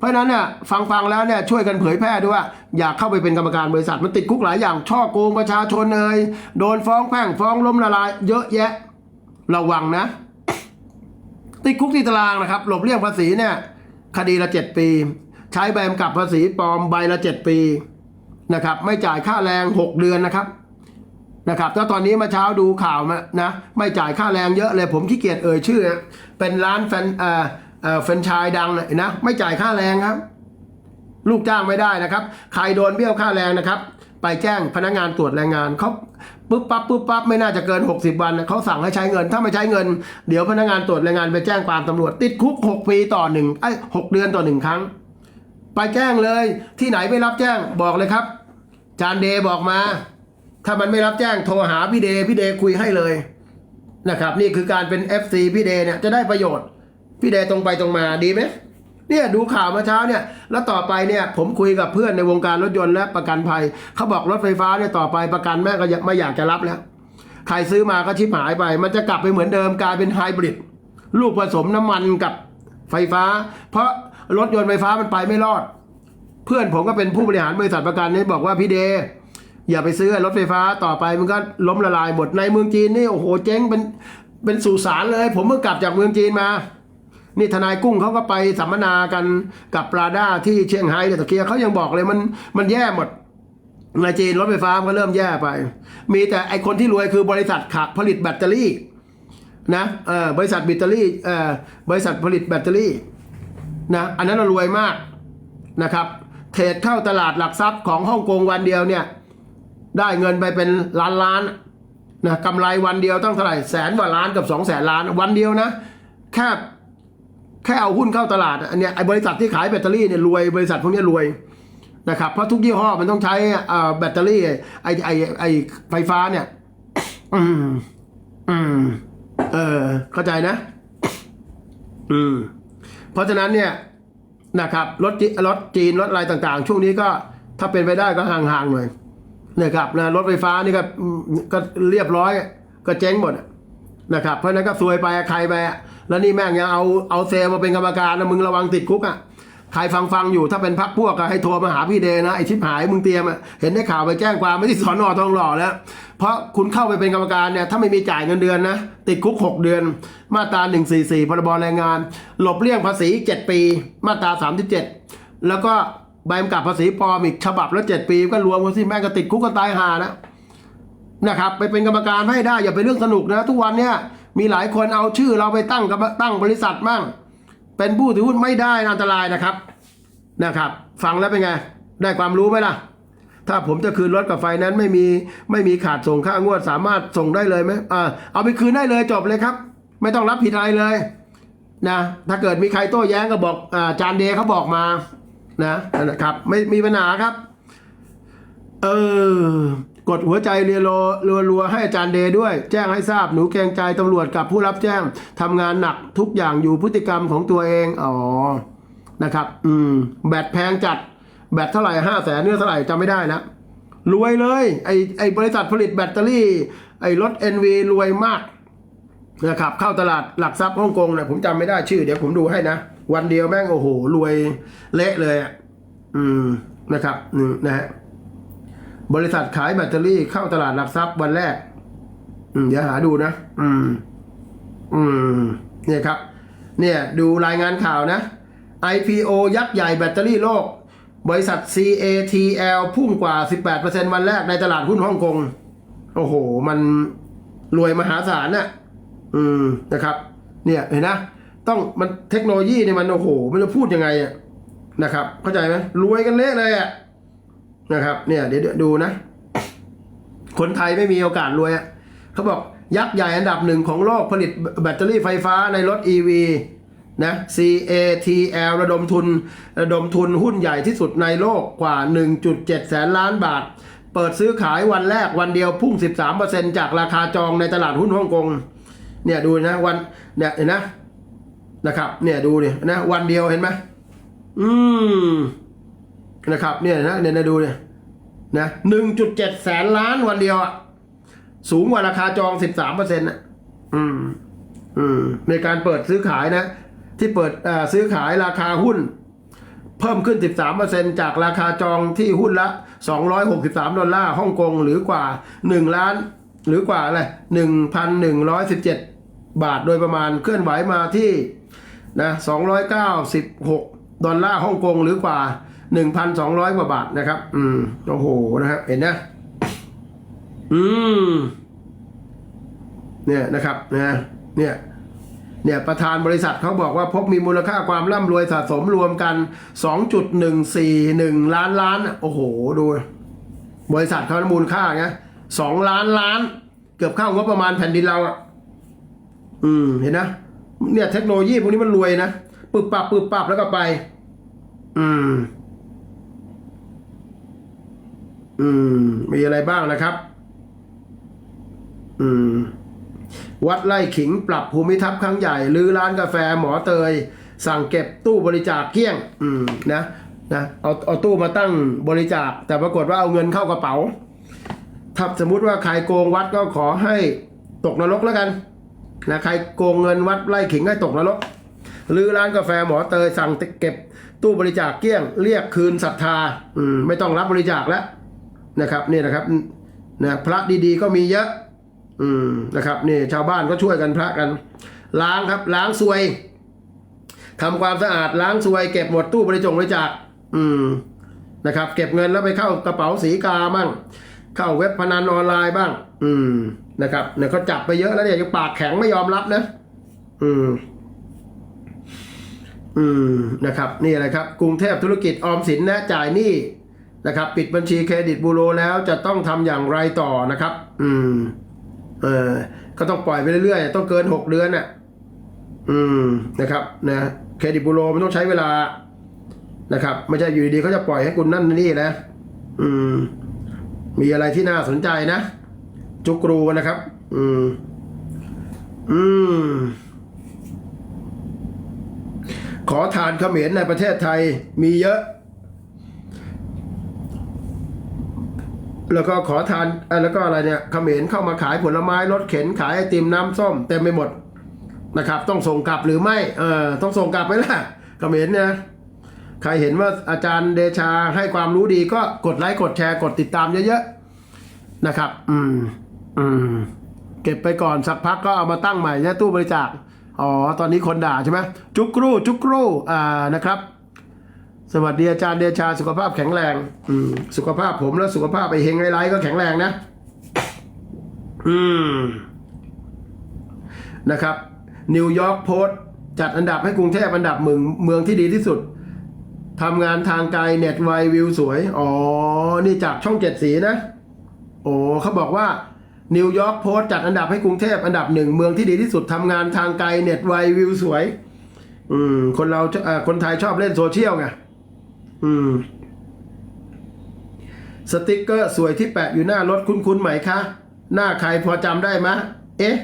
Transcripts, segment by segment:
เพราะนั้นเนี่ยฟังฟังแล้วเนี่ยช่วยกันเผยแพร่ด้วยว่าอยากเข้าไปเป็นกรรมการบริษัทมันติดคุกหลายอย่าง ช่อโกงประชาชนเอ่ยโดนฟ้องแพ่งฟ้องล้มละลาย เยอะแยะระวังนะ ติดคุกที่ตารางนะครับ หลบเลี่ยงภาษีเนี่ย คดีละเจ็ดปี ใช้ใบกำกับภาษีปลอมใบละเจ็ดปีนะครับ ไม่จ่ายค่าแรงหกเดือนนะครับนะครับแล้วตอนนี้มาเช้าดูข่าวมานะ ไม่จ่ายค่าแรงเยอะเลยผมขี้เกียจเอ่ยชื่อ เป็นร้านแฟนเอ่อ เอ่อแฟรนชายดังเลยนะ ไม่จ่ายค่าแรงครับ ลูกจ้างไม่ได้นะครับ ใครโดนเบี้ยวค่าแรงนะครับ ไปแจ้งพนักงานตรวจแรงงานเขาปุ๊บปั๊บปุ๊บปั๊บไม่น่าจะเกิน 60 วันเขาสั่งให้ใช้เงิน ถ้าไม่ใช้เงิน เดี๋ยวพนักงานตรวจแรงงานไปแจ้งความตำรวจ ติดคุก 6 ปีต่อหนึ่งไอ้หกเดือนต่อหนึ่งครั้ง ไปแจ้งเลยที่ไหนไม่รับแจ้งบอกเลยครับ จานเดย์บอกมา ถ้ามันไม่รับแจ้งโทรหาพี่เดย์พี่เดย์คุยให้เลยนะครับ นี่คือการเป็น FC พี่เดย์เนี่ยจะได้ประโยชน์ พี่เดย์ตรงไปตรงมาดีไหมเนี่ยดูข่าวเมาเช้าเนี่ย แล้วต่อไปเนี่ยผมคุยกับเพื่อนในวงการรถยนต์และประกันภัยเขาบอกรถไฟฟ้าเนี่ยต่อไปประกันแม่ก็ไม่อยากจะรับแล้ว ใครซื้อมาก็ชิบหายไป มันจะกลับไปเหมือนเดิมกลายเป็นไฮบริดลูกผสมน้ำมันกับไฟฟ้า เพราะรถยนต์ไฟฟ้ามันไปไม่รอด เพื่อนผมก็เป็นผู้บริหารบริษัทประกันนี่บอกว่าพี่เดย์อย่าไปซื้อรถไฟฟ้าต่อไปมันก็ล้มละลายหมดในเมืองจีนนี่โอ้โหเจ๊งเป็นเป็นสุสานเลย ผมเพิ่งกลับจากเมืองจีนมา นี่ทนายกุ้งเขาก็ไปสัมมนากันกับปราด้าที่เชียงไฮ้เนี่ยตะเกียเขายังบอกเลยมันมันแย่หมดในจีนรถไฟฟ้ามันก็เริ่มแย่ไป มีแต่ไอคนที่รวยคือบริษัทขะผลิตแบตเตอรี่นะเออบริษัทแบตเตอรี่เออบริษัทผลิตแบตเตอรี่นะอันนั้นรวยมากนะครับ เทรดเข้าตลาดหลักทรัพย์ของฮ่องกงวันเดียวเนี่ยได้เงินไปเป็นล้านล้านนะกำไรวันเดียวต้องเท่าไหร่แสนกว่าล้านกับสองแสนล้านวันเดียวนะแค่ แค่เอาหุ้นเข้าตลาดอันเนี้ยไอ้บริษัทที่ขายแบตเตอรี่เนี่ยรวยบริษัทพวกนี้รวยนะครับเพราะทุกยี่ห้อมันต้องใช้อ่าแบตเตอรี่ไอไอไอไฟฟ้าเนี่ย อืม อืม เออ เข้าใจนะ อืม เพราะฉะนั้นเนี่ยนะครับรถจีรถจีนรถอะไรต่างๆ ช่วงนี้ก็ถ้าเป็นไปได้ก็ห่างๆหน่อยนะครับนะรถไฟฟ้านี่ก็ก็เรียบร้อย ก็เจ๊งหมด นะครับ เพราะนั้นก็ซวยไปใครไปแล้วนี่แม่งยังเอาเอาเซลมาเป็นกรรมการนะมึงระวังติดคุกอะใครฟังฟังอยู่ถ้าเป็นพักพวกก็ให้โทรมาหาพี่เดนะไอชิบหายมึงเตรียมอะเห็นได้ข่าวไปแจ้งความไม่ที่สอนอทองหล่อแล้วเพราะคุณเข้าไปเป็นกรรมการเนี่ยถ้าไม่มีจ่ายเงินเดือนนะติดคุก 6 เดือน มาตรา 144พรบแรงงาน หลบเลี่ยงภาษี 7 ปี มาตรา 37 แล้วก็ใบกำกับภาษีปลอมอีกฉบับละ7ปี ก็รวมกันสิแม่งก็ติดคุกกันตายหานะ นะครับไปเป็นกรรมการให้ได้อย่าเป็นเรื่องสนุกนะ ทุกวันเนี่ยมีหลายคนเอาชื่อเราไปตั้งกรรมตั้งบริษัทมั่ง เป็นผู้ถือหุ้นไม่ได้นะอันตรายนะครับนะครับ ฟังแล้วเป็นไง ได้ความรู้ไหมล่ะ ถ้าผมจะคืนรถกับไฟนั้นไม่มีไม่มีขาดส่งค่างวดสามารถส่งได้เลยไหมอ่าเอาไปคืนได้เลยจบเลยครับ ไม่ต้องรับผิดอะไรเลยนะถ้าเกิดมีใครโต้แย้งก็บอกอาจานเดเขาบอกมานะนะครับ ไม่มีปัญหาครับ เออ กดหัวใจเรียโลรัวรัวๆให้อาจารย์เดย์ด้วย แจ้งให้ทราบหนูเกงใจตำรวจกับผู้รับแจ้งทำงานหนักทุกอย่างอยู่พฤติกรรมของตัวเองอ๋อนะครับ อืม แบตแพงจัด แบตเท่าไหร่ห้าแสนเนื้อเท่าไหร่จำไม่ได้นะรวยเลยไอไอบริษัทผลิตแบตเตอรี่ ไอรถ NV รวยมากนะครับเข้าตลาดหลักทรัพย์ฮ่องกงเนี่ยผมจำไม่ได้ชื่อ เดี๋ยวผมดูให้นะ วันเดียวแม่งโอ้โห รวยเละเลยอะอืมนะครับอืมนะฮะ บริษัทขายแบตเตอรี่เข้าตลาดหลักทรัพย์วันแรก อืมเดี๋ยวหาดูนะ อืม อืม เนี่ยครับ เนี่ย ดูรายงานข่าวนะ IPO ยักษ์ใหญ่แบตเตอรี่โลก บริษัท CATL พุ่งกว่า 18%วันแรกในตลาดหุ้นฮ่องกง โอ้โห มันรวยมหาศาลน่ะ อืม นะครับ เนี่ยเห็นนะ ต้องมันเทคโนโลยีเนี่ยมันโอ้โห มันจะพูดยังไงอะนะครับ เข้าใจไหมรวยกันเละเลยอะ นะครับ เนี่ยเดี๋ยวดูนะ คนไทยไม่มีโอกาสรวยอะเขาบอกยักษ์ใหญ่อันดับหนึ่งของโลกผลิตแบตเตอรี่ไฟฟ้าในรถ EV นะ CATL ระดมทุน ระดมทุนหุ้นใหญ่ที่สุดในโลกกว่า 1.7 แสนล้านบาท เปิดซื้อขายวันแรกวันเดียวพุ่ง 13%จากราคาจองในตลาดหุ้นฮ่องกง เนี่ยดูนะวันเนี่ยเห็นนะนะครับ เนี่ยดูเนี่ยนะวันเดียวเห็นไหมอืม นะครับเนี่ยนะเนี่ยนะดูเนี่ยนะหนึ่งจุดเจ็ดแสนล้านวันเดียวอะสูงกว่าราคาจองสิบสามเปอร์เซ็นต์อะอืมอืมในการเปิดซื้อขายนะ ที่เปิดอ่าซื้อขายราคาหุ้น เพิ่มขึ้น 13%จากราคาจองที่หุ้นละ 263 ดอลลาร์ฮ่องกงหรือกว่า 1 ล้าน หรือกว่าอะไร1,117 บาทโดยประมาณเคลื่อนไหวมาที่นะ296 ดอลลาร์ฮ่องกงหรือกว่า 1,200กว่าบาทนะครับ อืมโอ้โหนะครับเห็นนะอืม เนี่ยนะครับนะเนี่ยเนี่ยประธานบริษัทเขาบอกว่าพบมีมูลค่าความร่ำรวยสะสมรวมกัน 2.141 ล้านล้านอะโอ้โห ดู บริษัทเขามูลค่าไงสองล้านล้าน เกือบเข้างบประมาณแผ่นดินเราอะ อืม เห็นนะ เนี่ยเทคโนโลยีพวกนี้มันรวยนะปึบปับปึบปับแล้วก็ไป อืม อืม มีอะไรบ้างนะครับ อืม วัดไล่ขิงปรับภูมิทัศน์ครั้งใหญ่ลือร้านกาแฟหมอเตย สั่งเก็บตู้บริจาคเกลี้ยง อืม นะนะเอาเอาตู้มาตั้งบริจาค แต่ปรากฏว่าเอาเงินเข้ากระเป๋า ถ้าสมมุติว่าใครโกงวัดก็ขอให้ตกนรกแล้วกันนะใครโกงเงินวัดไล่ขิงให้ตกนรกหรือร้านกาแฟหมอเตยสั่งเก็บตู้บริจาคเกลี้ยง เรียกคืนศรัทธา อืมไม่ต้องรับบริจาคแล้ว นะครับนี่นะครับนะพระดีๆก็มีเยอะอืมนะครับนี่ชาวบ้านก็ช่วยกันพระกัน ล้างครับล้างซวยทำความสะอาดล้างซวย เก็บหมดตู้บริจงบริจาคอืมนะครับ เก็บเงินแล้วไปเข้ากระเป๋าสีกาบ้างเข้าเว็บพนันออนไลน์บ้าง อืมนะครับเนี่ยเขาจับไปเยอะแล้วเนี่ยยังปากแข็งไม่ยอมรับนะ อืมอืมนะครับ นี่อะไรครับ กรุงเทพธุรกิจออมสินแนะจ่ายหนี้ นะครับ ปิดบัญชีเครดิตบูโรแล้วจะต้องทำอย่างไรต่อนะครับ อืม เออก็ต้องปล่อยไปเรื่อยๆ ต้องเกินหกเดือนน่ะ อืมนะครับนะเครดิตบูโรมันต้องใช้เวลานะครับ ไม่ใช่อยู่ดีๆเขาจะปล่อยให้คุณนั่นนี่นะ อืม มีอะไรที่น่าสนใจนะ จุกรูนะครับ อืม อืม ขอทานเขมรในประเทศไทยมีเยอะ แล้วก็ขอทานแล้วก็อะไรเนี่ยเขมรเข้ามาขายผลไม้รถเข็นขายไอติมน้ำส้มเต็มไปหมดนะครับ ต้องส่งกลับหรือไม่เออต้องส่งกลับไหมล่ะเขมรเนี่ยใครเห็นว่าอาจารย์เดชาให้ความรู้ดีก็กดไลค์กดแชร์กดติดตามเยอะๆนะครับ อืม อืม เก็บไปก่อนสักพักก็เอามาตั้งใหม่เนี่ยตู้บริจาคอ๋อตอนนี้คนด่าใช่ไหมจุกรูจุกรูอ่านะครับ สวัสดีอาจารย์เดชาสุขภาพแข็งแรง อืม สุขภาพผมและสุขภาพไอเฮงไอไลก็แข็งแรงนะ อืม นะครับ นิวยอร์กโพสต์จัดอันดับให้กรุงเทพอันดับเมืองเมืองที่ดีที่สุดทำงานทางไกลเน็ตไววิวสวย อ๋อ นี่จากช่องเจ็ดสีนะ โอ้เขาบอกว่านิวยอร์กโพสต์จัดอันดับให้กรุงเทพอันดับหนึ่งเมืองที่ดีที่สุดทำงานทางไกลเน็ตไววิวสวย อืม คนเราเอ่อคนไทยชอบเล่นโซเชียลไง อืม สติกเกอร์สวยที่แปะอยู่หน้ารถคุ้นๆไหมคะ หน้าใครพอจำได้ไหมเอ๊ะ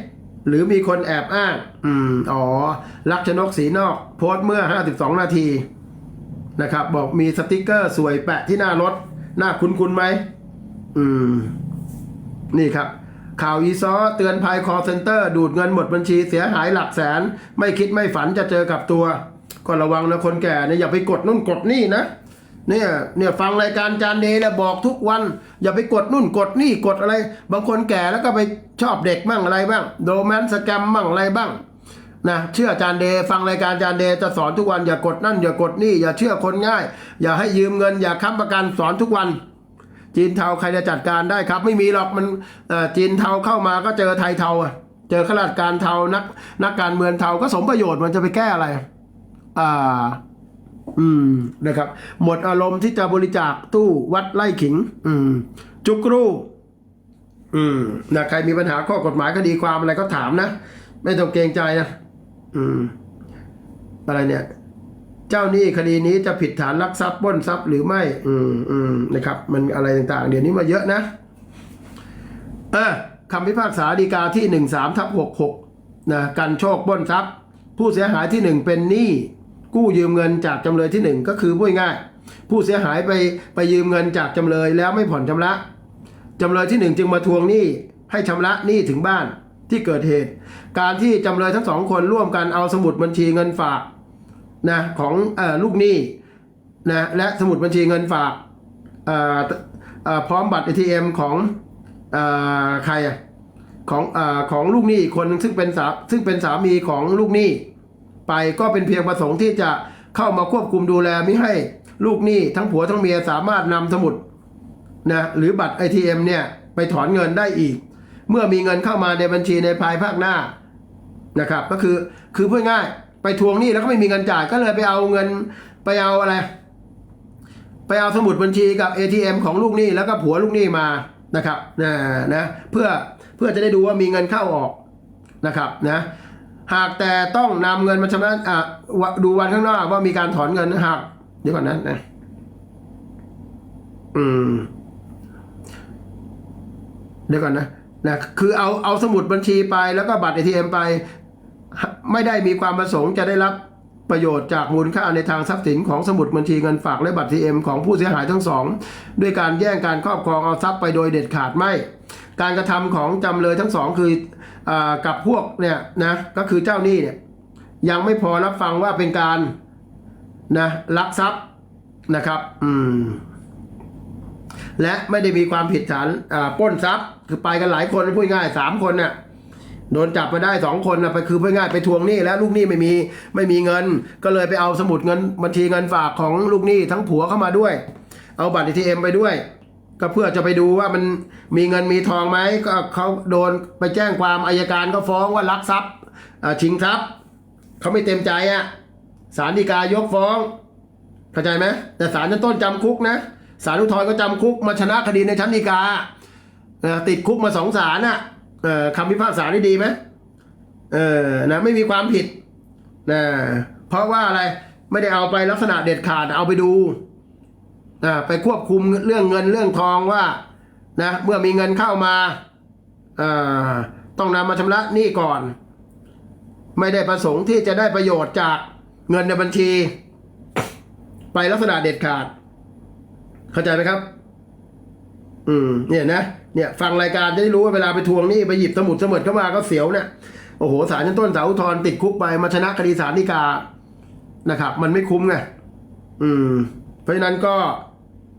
หรือมีคนแอบอ้าง อืม อ๋อ ลักชนกสีนอก โพสเมื่อ 52 นาที นะครับ บอกมีสติกเกอร์สวยแปะที่หน้ารถ หน้าคุ้นๆไหม อืม นี่ครับข่าวอีซอเตือนภัยคอเซ็นเตอร์ดูดเงินหมดบัญชีเสียหายหลักแสน ไม่คิดไม่ฝันจะเจอกับตัว ก็ระวังนะคนแก่เนี่ยอย่าไปกดนู่นกดนี่นะ เนี่ยเนี่ยฟังรายการจานเดย์เนี่ยบอกทุกวัน อย่าไปกดนู่นกดนี่กดอะไร บางคนแก่แล้วก็ไปชอบเด็กบ้างอะไรบ้างโดแมนสแกมบ้างอะไรบ้างนะเชื่อจานเดย์ฟังรายการจานเดย์จะสอนทุกวัน อย่ากดนั่น อย่ากดนี่ อย่าเชื่อคนง่าย อย่าให้ยืมเงิน อย่าค้ำประกันสอนทุกวัน จีนเทาใครจะจัดการได้ครับ ไม่มีหรอกมันจีนเทาเข้ามาก็เจอไทยเทาเจอข้าราชการเทานักนักการเมืองเทาก็สมประโยชน์มันจะไปแก้อะไรอ่า อืมนะครับ หมดอารมณ์ที่จะบริจาคตู้วัดไล่ขิง อืม จุกรูอืมนะใครมีปัญหาข้อกฎหมายคดีความอะไรก็ถามนะ ไม่ต้องเกรงใจนะอืม อะไรเนี่ย เจ้าหนี้คดีนี้จะผิดฐานลักทรัพย์ปล้นทรัพย์หรือไม่ อืมอืมนะครับ มันอะไรต่างๆ เดี๋ยวนี้มาเยอะนะเอะคำพิพากษาฎีกาที่หนึ่งสามทับหกหกนะกันโชคปล้นทรัพย์ ผู้เสียหายที่หนึ่งเป็นหนี้ กู้ยืมเงินจากจำเลยที่หนึ่งก็คือพูดง่าย ผู้เสียหายไปไปยืมเงินจากจำเลยแล้วไม่ผ่อนชำระจำเลยที่หนึ่งจึงมาทวงหนี้ให้ชำระหนี้ถึงบ้านที่เกิดเหตุ การที่จำเลยทั้งสองคนร่วมกันเอาสมุดบัญชีเงินฝากนะของออลูกหนี้นะและสมุดบัญชีเงินฝากพร้อมบัตร ATM ของอใครอะของอของลูกหนี้อีกคนซึ่งเป็นสาซึ่งเป็นสามีของลูกหนี้ ไปก็เป็นเพียงประสงค์ที่จะเข้ามาควบคุมดูแลไม่ให้ลูกหนี้ทั้งผัวทั้งเมียสามารถนำสมุดนะหรือบัตร ATM เนี่ยไปถอนเงินได้อีก เมื่อมีเงินเข้ามาในบัญชีในภายภาคหน้านะครับ ก็คือคือพูดง่ายไปทวงหนี้แล้วก็ไม่มีเงินจ่ายก็เลยไปเอาเงินไปเอาอะไร ไปเอาสมุดบัญชีกับ ATM ของลูกหนี้แล้วก็ผัวลูกหนี้มานะครับนะนะเพื่อเพื่อจะได้ดูว่ามีเงินเข้าออกนะครับนะ หากแต่ต้องนำเงินมาชำระอะดูวันข้างหน้าว่ามีการถอนเงินหากเดี๋ยวก่อนนะนะอืม เดี๋ยวก่อนนะนะคือเอาเอาสมุดบัญชีไปแล้วก็บัตร ATM ไป ไม่ได้มีความประสงค์จะได้รับประโยชน์จากมูลค่าในทางทรัพย์สินของสมุดบัญชีเงินฝากและบัตร ATM ของผู้เสียหายทั้งสอง ด้วยการแย่งการครอบครองเอาทรัพย์ไปโดยเด็ดขาดไม่ การกระทำของจำเลยทั้งสองคือ กับพวกเนี่ยนะก็คือเจ้าหนี้เนี่ยยังไม่พอรับฟังว่าเป็นการนะลักทรัพย์นะครับอืมและไม่ได้มีความผิดฐานอ่าปล้นทรัพย์ คือไปกันหลายคนพูดง่ายสามคนน่ะโดนจับมาได้สองคนนะไปคือพูดง่ายไปทวงหนี้แล้วลูกหนี้ไม่มีไม่มีเงิน ก็เลยไปเอาสมุดเงินบัญชีเงินฝากของลูกหนี้ทั้งผัวเข้ามาด้วย เอาบัตร ATM ไปด้วย ก็เพื่อจะไปดูว่ามันมีเงินมีทองไหมก็เขาโดนไปแจ้งความอายการก็ฟ้องว่าลักทรัพย์ชิงทรัพย์เขาไม่เต็มใจอะศาลฎีกายกฟ้องเข้าใจไหมแต่ศาลชั้นต้นจำคุกนะศาลอุทธรณ์ก็จำคุกมาชนะคดีในชั้นฎีกาติดคุกมาสองศาลน่ะเอ่อคำพิพากษาได้ดีไหมเออนะไม่มีความผิดนะเพราะว่าอะไรไม่ได้เอาไปลักษณะเด็ดขาดเอาไปดู นะไปควบคุมเรื่องเงินเรื่องทองว่านะเมื่อมีเงินเข้ามาต้องนำมาชำระหนี้ก่อน ไม่ได้ประสงค์ที่จะได้ประโยชน์จากเงินในบัญชี ไปลักษณะเด็ดขาด เข้าใจไหมครับ อืมเนี่ยนะเนี่ยฟังรายการจะได้รู้ว่าเวลาไปทวงหนี้ไปหยิบสมุดเสมุดเข้ามาก็เสียวเนี่ยโอ้โหศาลชั้นต้นศาลอุทธรติดคุกไปมาชนะคดีศาลฎีกานะครับ มันไม่คุ้มไงอืม เพราะฉะนั้นก็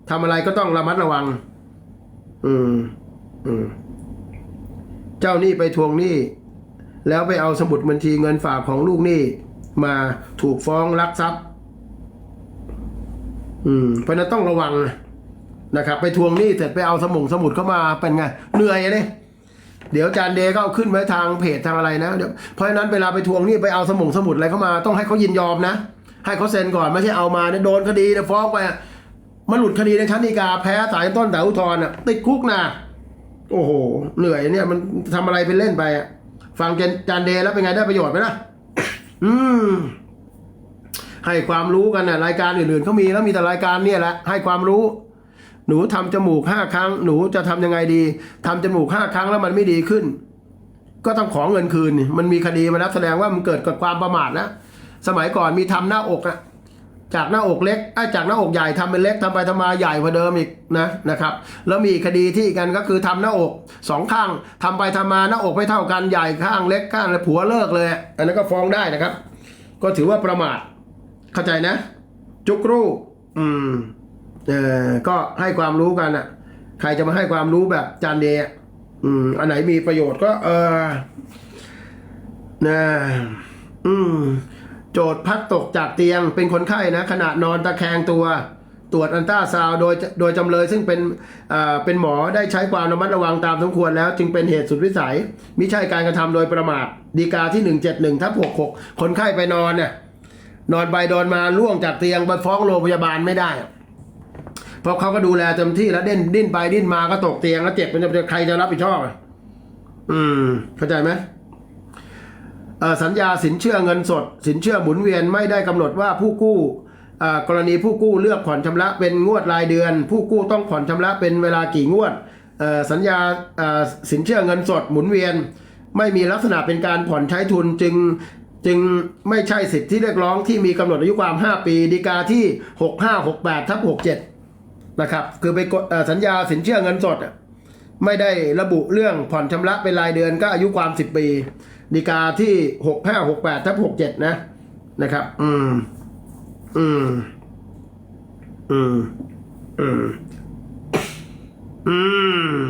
ทำอะไรก็ต้องระมัดระวัง อืม อืม เจ้าหนี้ไปทวงหนี้ แล้วไปเอาสมุดบัญชีเงินฝากของลูกหนี้มาถูกฟ้องลักทรัพย์ อืม เพราะนั้นต้องระวังนะครับ ไปทวงหนี้เสร็จไปเอาสมุงสมุดเข้ามาเป็นไง เหนื่อยเลยเดี๋ยวจานเดย์ก็เอาขึ้นไว้ทางเพจทางอะไรนะเดี๋ยวเพราะฉะนั้นเวลาไปทวงหนี้ไปเอาสมุงสมุดอะไรเข้ามา ต้องให้เขายินยอมนะ ให้เขาเซ็นก่อนไม่ใช่เอามาเนี่ยโดนคดีเนี่ยฟ้องไปมันหลุดคดีในชั้นฎีกาแพ้สายต้นแต่อุทธรณ์อะติดคุกนะโอ้โห เหนื่อยเนี่ยมันทำอะไรเป็นเล่นไปอะฟังจานเดย์แล้วเป็นไงได้ประโยชน์ไหมล่ะอืมให้ความรู้กันนะรายการอื่นๆเขามีแล้วมีแต่รายการเนี่ยแหละให้ความรู้ หนูทำจมูกห้าครั้ง หนูจะทำยังไงดีทำจมูกห้าครั้งแล้วมันไม่ดีขึ้น ก็ต้องขอเงินคืน มันมีคดีมาแล้วแสดงว่ามันเกิดกับความประมาทนะ สมัยก่อนมีทำหน้าอกอะจากหน้าอกเล็กอ้ยจากหน้าอกใหญ่ทำเป็นเล็กทำไปทำมาใหญ่กว่าเดิมอีกนะนะครับ แล้วมีคดีที่กันก็คือทำหน้าอกสองข้างทำไปทำมาหน้าอกไม่เท่ากันใหญ่ข้างเล็กข้างแล้วผัวเลิกเลย อันนั้นก็ฟ้องได้นะครับ ก็ถือว่าประมาทเข้าใจนะ จุกรูอืมเออก็ให้ความรู้กันอะ ใครจะมาให้ความรู้แบบจานเดย์ออืมอันไหนมีประโยชน์ก็ เออนะอืม โจทย์พัดตกจากเตียงเป็นคนไข้นะขณะนอนตะแคงตัวตรวจอันต้าซาวโดยโดยจำเลยซึ่งเป็นเป็นหมอได้ใช้ความระมัดระวังตามสมควรแล้ว จึงเป็นเหตุสุดวิสัยมิใช่การกระทำโดยประมาทดีกาที่ 171ทับ66 คนไข้ไปนอนเนี่ยนอนไปนอนมาล่วงจากเตียงไปฟ้องโรงพยาบาลไม่ได้ เพราะเขาก็ดูแลเต็มที่แล้วเด่นดิ้นไปดิ้นมาก็ตกเตียงแล้วเจ็บมันจะใครจะรับผิดชอบอะอืมเข้าใจไหม สัญญาสินเชื่อเงินสด สินเชื่อหมุนเวียนไม่ได้กำหนดว่าผู้กู้กรณีผู้กู้เลือกผ่อนชำระเป็นงวดรายเดือน ผู้กู้ต้องผ่อนชำระเป็นเวลากี่งวดสัญญาสินเชื่อเงินสดหมุนเวียน ไม่มีลักษณะเป็นการผ่อนใช้ทุนจึงจึงไม่ใช่สิทธิที่เรียกร้องที่มีกำหนดอายุความ 5 ปีดีกาที่ 6568ทับ67นะครับคือไปกดสัญญาสินเชื่อเงินสด ไม่ได้ระบุเรื่องผ่อนชำระเป็นรายเดือนก็อายุความ 10 ปี ดีกาที่6568ทับ67นะ นะครับ อืม อืม อืม อืม อืม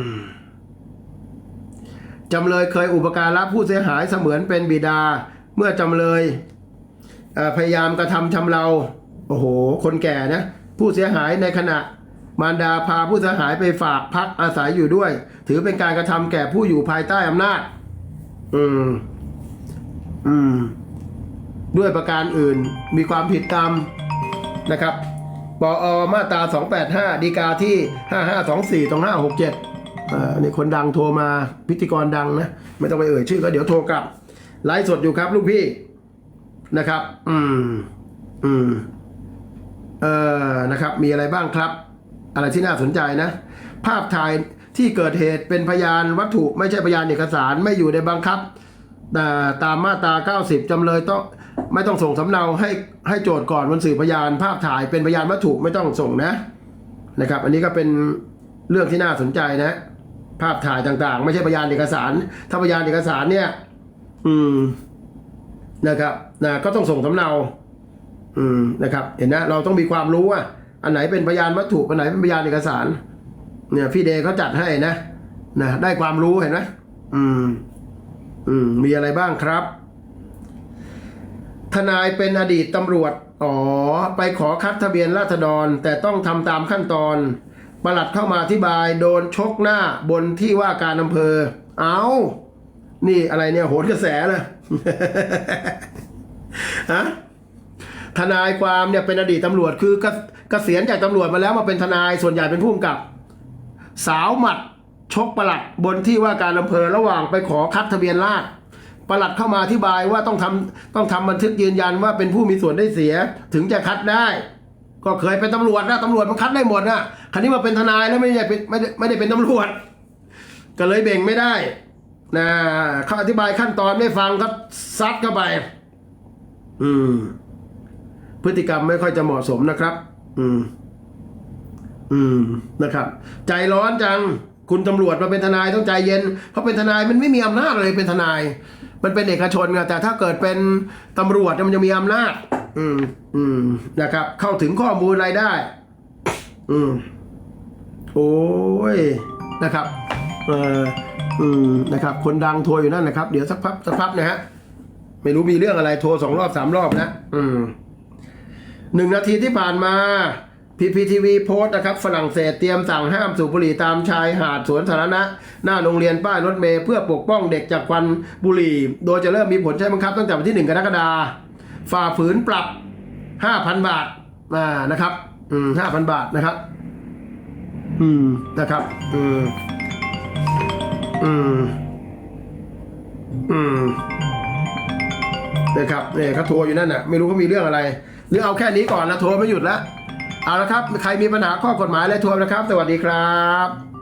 จำเลยเคยอุปการะผู้เสียหายเสมือนเป็นบิดา เมื่อจำเลยพยายามกระทำชำเรา โอ้โห คนแก่นะ ผู้เสียหายในขณะ มารดาพาผู้เสียหายไปฝากพักอาศัยอยู่ด้วย ถือเป็นการกระทำแก่ผู้อยู่ภายใต้อำนาจ อืม อืม ด้วยประการอื่นมีความผิดตามนะครับปออมาตรา 285 ดีกาที่ 5524ตรง567อ่านี่คนดังโทรมาพิธีกรดังนะ ไม่ต้องไปเอ่ยชื่อก็เดี๋ยวโทรกลับ ไลฟ์สดอยู่ครับลูกพี่นะครับ อืม อืม เอ่อนะครับ มีอะไรบ้างครับ อะไรที่น่าสนใจนะ ภาพถ่าย ที่เกิดเหตุเป็นพยานวัตถุไม่ใช่พยานเอกสารไม่อยู่ในบังคับแต่ตามมาตรา 90 จำเลยต้องไม่ต้องส่งสำเนาให้ให้โจทย์ก่อนวันสื่อพยานภาพถ่ายเป็นพยานวัตถุไม่ต้องส่งนะนะครับ อันนี้ก็เป็นเรื่องที่น่าสนใจนะ ภาพถ่ายต่างๆ ไม่ใช่พยานเอกสาร ถ้าพยานเอกสารเนี่ย อืมนะครับนะก็ต้องส่งสำเนา อืมนะครับ เห็นนะเราต้องมีความรู้ว่าอันไหนเป็นพยานวัตถุอันไหนเป็นพยานเอกสาร เนี่ยพี่เดย์เขาจัดให้นะนะได้ความรู้เห็นไหมอืม อืม มีอะไรบ้างครับ ทนายเป็นอดีตตำรวจ อ๋อ ไปขอคัดทะเบียนราษฎร แต่ต้องทำตามขั้นตอนประหลัดเข้ามาอธิบายโดนชกหน้าบนที่ว่าการอำเภอ เอานี่อะไรเนี่ยโหนกระแสเลยฮะทนายความเนี่ยเป็นอดีตตำรวจคือเกเกษียณจากตำรวจมาแล้วมาเป็นทนายส่วนใหญ่เป็นผู้กำกับ สาวหมัดชกประหลัดบนที่ว่าการอำเภอระหว่างไปขอคัดทะเบียนราษฎรประหลัดเข้ามาอธิบายว่าต้องทำต้องทำบันทึกยืนยันว่าเป็นผู้มีส่วนได้เสียถึงจะคัดได้ ก็เคยเป็นตำรวจนะตำรวจมันคัดได้หมดนะคราวนี้มาเป็นทนายแล้วไม่ได้เป็นไม่ได้ไม่ได้เป็นตำรวจ ก็เลยเบ่งไม่ได้นะเขาอธิบายขั้นตอนไม่ฟังก็ซัดเข้าไป อืม พฤติกรรมไม่ค่อยจะเหมาะสมนะครับ อืม อืมนะครับ ใจร้อนจัง คุณตำรวจมาเป็นทนายต้องใจเย็น เพราะเป็นทนายมันไม่มีอำนาจอะไรเป็นทนาย มันเป็นเอกชนไงแต่ถ้าเกิดเป็นตำรวจเนี่ยมันจะมีอำนาจ อืม อืมนะครับ เข้าถึงข้อมูลอะไรได้ อืมโอ้ยนะครับเอออืมนะครับ คนดังโทรอยู่นั่นนะครับ เดี๋ยวสักพักสักพักนะฮะไม่รู้มีเรื่องอะไรโทรสองรอบสามรอบนะ อืมหนึ่งนาทีที่ผ่านมา PPTV โพสต์นะครับฝรั่งเศสเตรียมสั่งห้ามสูบบุหรี่ตามชายหาดสวนสาธารณะ หน้าโรงเรียนป้ายรถเมล์เพื่อปกป้องเด็กจากควันบุหรี่ โดยจะเริ่มมีผลใช้บังคับตั้งแต่วันที่ 1 กรกฎาคมฝ่าฝืนปรับ 5,000 บาทอ่านะครับอืม5,000บาทนะครับ อืมนะครับ อืมอืมอืมนะครับเนี่ยเขาโทรอยู่นั่นน่ะ ไม่รู้เขามีเรื่องอะไร หรือเอาแค่นี้ก่อนนะโทรไม่หยุดแล้ว เอาละครับ ใครมีปัญหาข้อกฎหมายอะไรโทรนะครับ สวัสดีครับ